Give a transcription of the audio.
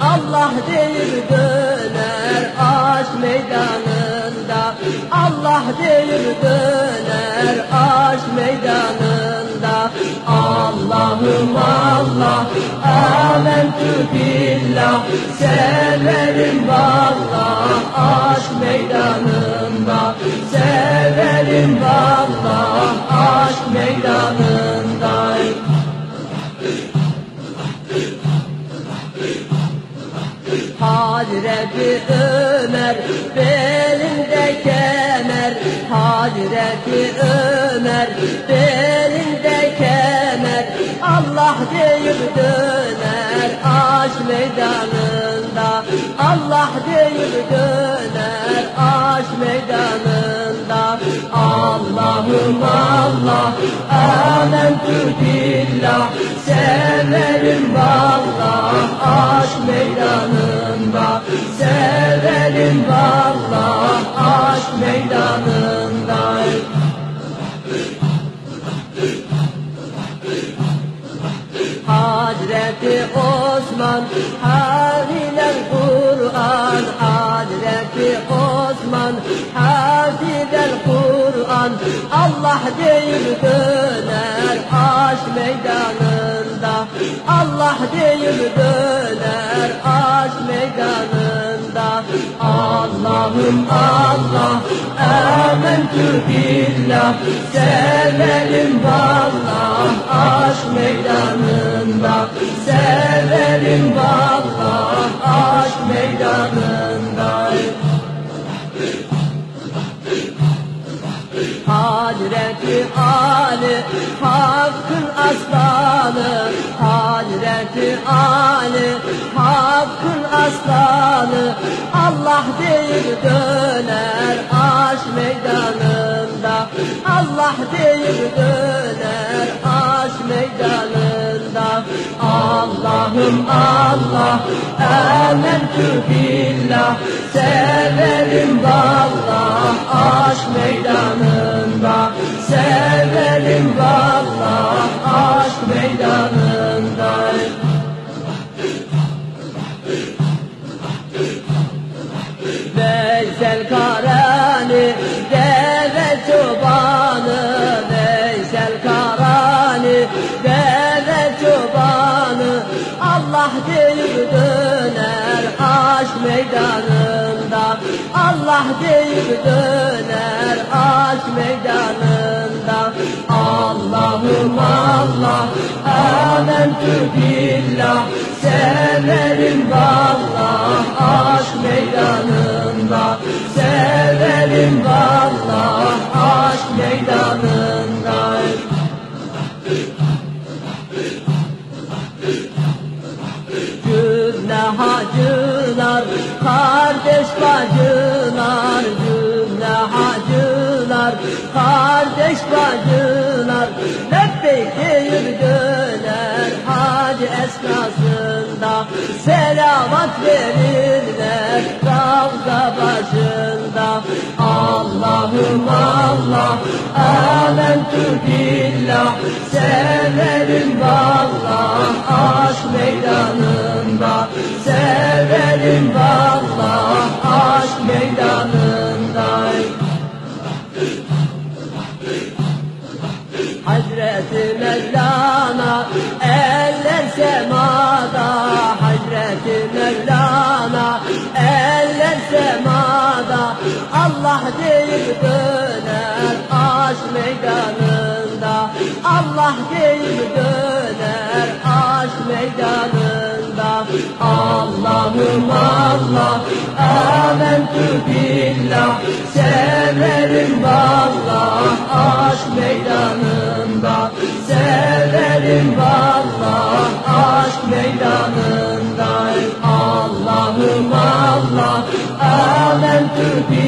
Allah deyip döner aşk meydanında. Allah deyip döner aşk meydanında. Allah'ım Allah amentü billah severim vallah aşk meydanında. Sev Hazreti Ömer belinde kemer. Hazreti Ömer belinde kemer. Allah deyip döner aşk meydanında. Allah deyip döner aşk meydanında. Allah'ım Allah amentü billah Severim valla aşk Severim valla aşk meydanında Hazreti Osman Hafizel Kur'an. Hazreti Osman Hafizel Kur'an. Allah deyip döner aşk meydanında. Allah deyip döner aşk meydanında Allah'ım Allah Amentü billah. Severim valla aşk meydanında. Severim valla Hazreti Ali Hakkın aslanı. Hazreti Ali Hakkın aslanı. Allah değil döner aşk meydanında. Allah değil döner Allah'ım Allah Amentü billah Severim valla aşk meydanında. Severim valla Allah deyip döner aşk meydanında. Allah deyip döner aşk meydanında. Allah'ım Allah amentü billah Severim valla hacılar, kardeş bacılar Cümle hacılar, kardeş bacılar. Lebbeyk deyip döner hac esnasında Selavat verirler Ravza başında. Allah'ım Allah Amentü billah Severim valla aşk meydanında. Severim valla aşk meydanında. Hazreti Mevlana eller semada. Hazreti Mevlana eller semada. Allah aşk meydanında Allah deyip döner aşk meydanında. Allah'ım Allah Amentü billah Severim valla aşk meydanında. Severim valla aşk meydanında. Allah'ım Allah Amentü billah